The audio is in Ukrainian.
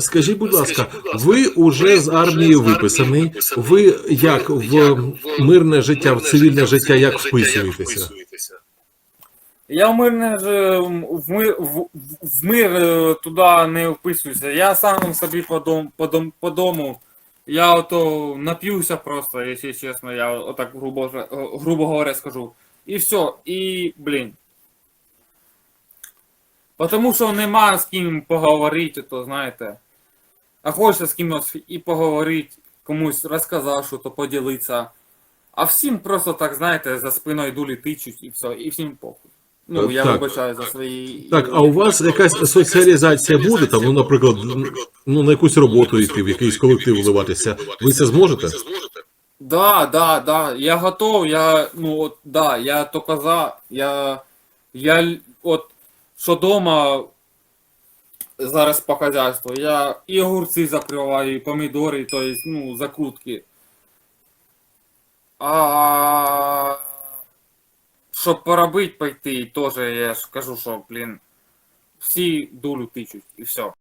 Скажіть, будь ласка, ви уже з армії виписаний. Ви як в мирне життя, в цивільне життя, як вписуєтеся? Я в мир ж в мир, в, в мир е, туди не вписуюся. Я сам собі по, дом, по, дом, по дому. Я ото нап'юся просто, якщо чесно, я отак грубо, грубо говоря скажу. І все, і блін. Потому що нема з ким поговорити, то знаєте. А хочеться з кимось і поговорити, комусь розказав, що то поділитися. А всім просто так, знаєте, за спиною дулі тичуть і все, і всім похуй. Ну, я Так. вибачаю за свої. Так, а у вас якась соціалізація буде там, ну, наприклад, ну на якусь роботу йти, в якийсь колектив вливатися. Ви це зможете? Да, да, да. Я готов, я, ну от, да, я то коза, я, я от, що дома зараз по хазяйству, я і огурці закриваю, і помідори, то есть, ну, закрутки. А щоб поробити пойти, теж я ж кажу, що, блін, всі дулю тичуть, і все.